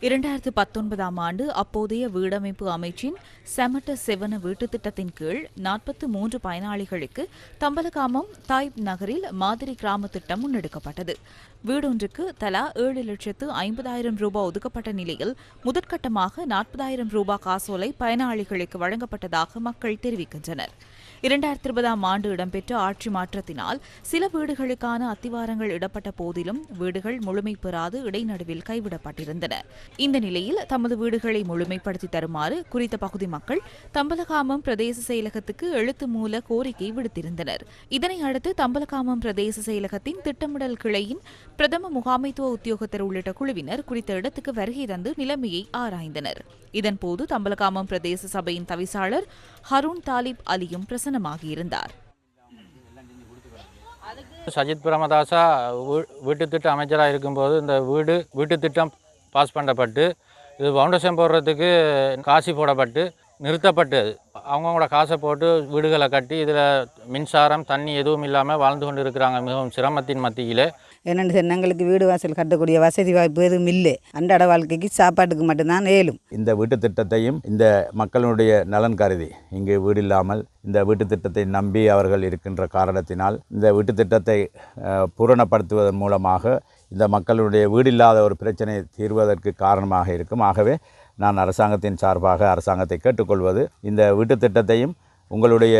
இரண்டாயிரத்து பத்தொன்பதாம் ஆண்டு அப்போதைய வீடமைப்பு அமைச்சின் செமட்ட செவன வீட்டுத் திட்டத்தின் கீழ் நாற்பத்து மூன்று பயனாளிகளுக்கு தம்பலகாமம் தாய்ப் நகரில் மாதிரி கிராம திட்டம் முன்னெடுக்கப்பட்டது. வீடொன்றுக்கு தலா ஏழு லட்சத்து ஐம்பதாயிரம் ரூபாய் ஒதுக்கப்பட்ட நிலையில் முதற்கட்டமாக நாற்பதாயிரம் ரூபாய் காசோலை பயனாளிகளுக்கு வழங்கப்பட்டதாக மக்கள் தெரிவிக்கின்றனர். இரண்டாயிரத்தி இருபதாம் ஆண்டு இடம்பெற்ற ஆட்சி மாற்றத்தினால் சில வீடுகளுக்கான அத்திவாரங்கள் இடப்பட்ட போதிலும் வீடுகள் முழுமை பெறாது இடைநடுவில் கைவிடப்பட்டிருந்தன. இந்த நிலையில் தமது வீடுகளை முழுமைப்படுத்தி தருமாறு குறித்த பகுதி மக்கள் தம்பலகாமம் பிரதேச செயலகத்துக்கு எழுத்து மூல கோரிக்கை விடுத்திருந்தனர். இதனை அடுத்து தம்பலகாமம் பிரதேச செயலகத்தின் திட்டமிடல் கிளையின் பிரதம முகாமைத்துவ உத்தியோகத்தர் உள்ளிட்ட குழுவினர் குறித்த இடத்துக்கு வருகை தந்து நிலைமையை ஆராய்ந்தனர். இதன்போது தம்பலகாமம் பிரதேச சபையின் தவிசாளர் ஹருண் தாலிப் அலியும் பிரசனமாகியிருந்தார் சஜித் பிரமதாசா வீட்டு திட்ட அமைச்சராக இருக்கும்போது இந்த வீடு வீட்டு திட்டம் பாஸ் பண்ணப்பட்டு இது ஃபவுண்டேஷன் போடுறதுக்கு காசி போடப்பட்டு நிறுத்தப்பட்டு அவங்கவுங்களோட காசை போட்டு வீடுகளை கட்டி இதில் மின்சாரம் தண்ணி எதுவும் இல்லாமல் வாழ்ந்து கொண்டு இருக்கிறாங்க மிகவும் சிரமத்தின் மத்தியிலே. என்னென்னு எங்களுக்கு வீடு வாசல் கட்டக்கூடிய வசதி வாய்ப்பு எதுவும் இல்லை. அன்றாட வாழ்க்கைக்கு சாப்பாட்டுக்கு மட்டும்தான் ஏலும். இந்த வீட்டுத் திட்டத்தையும் இந்த மக்களுடைய நலன் கருதி இங்கு வீடு இல்லாமல் இந்த வீட்டுத் திட்டத்தை நம்பி அவர்கள் இருக்கின்ற காரணத்தினால் இந்த வீட்டுத் திட்டத்தை பூரணப்படுத்துவதன் மூலமாக இந்த மக்களுடைய வீடு இல்லாத ஒரு பிரச்சனை தீர்வதற்கு காரணமாக இருக்கும். ஆகவே நான் அரசாங்கத்தின் சார்பாக அரசாங்கத்தை கேட்டுக்கொள்வது. இந்த வீட்டுத் திட்டத்தையும் உங்களுடைய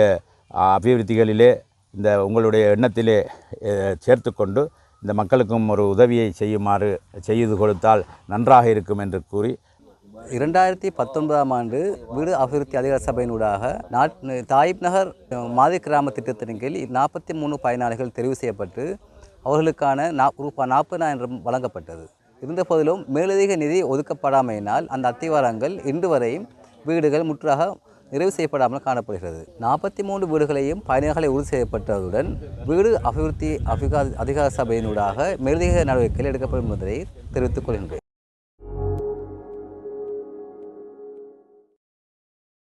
அபிவிருத்திகளிலே இந்த உங்களுடைய எண்ணத்திலே சேர்த்து சேர்த்துக்கொண்டு இந்த மக்களுக்கும் ஒரு உதவியை செய்யுமாறு செய்து கொடுத்தால் நன்றாக இருக்கும் என்று கூறி இரண்டாயிரத்தி பத்தொன்பதாம் ஆண்டு வீடு அபிவிருத்தி அதிகார சபையினூடாக நாட் தாயிப் நகர் மாதிரி கிராம திட்டத்தின் கீழ் நாற்பத்தி மூணு பயனாளிகள் தெரிவு செய்யப்பட்டு அவர்களுக்கான நா ரூபாய் நாற்பதாயிரம் வழங்கப்பட்டது. இருந்த போதிலும் மேலதிக நிதி ஒதுக்கப்படாமையினால் அந்த அத்திவாரங்கள் இன்று வரையும் வீடுகள் முற்றாக நிறைவு செய்யப்படாமல் காணப்படுகிறது. நாற்பத்தி மூன்று வீடுகளையும் பயணிகளை உறுதி செய்யப்பட்டதுடன் வீடு அபிவிருத்தி அபிகா அதிகார சபையினூடாக மேலதிக நடவடிக்கைகள் எடுக்கப்படும் என்பதை தெரிவித்துக் கொள்கின்றேன்.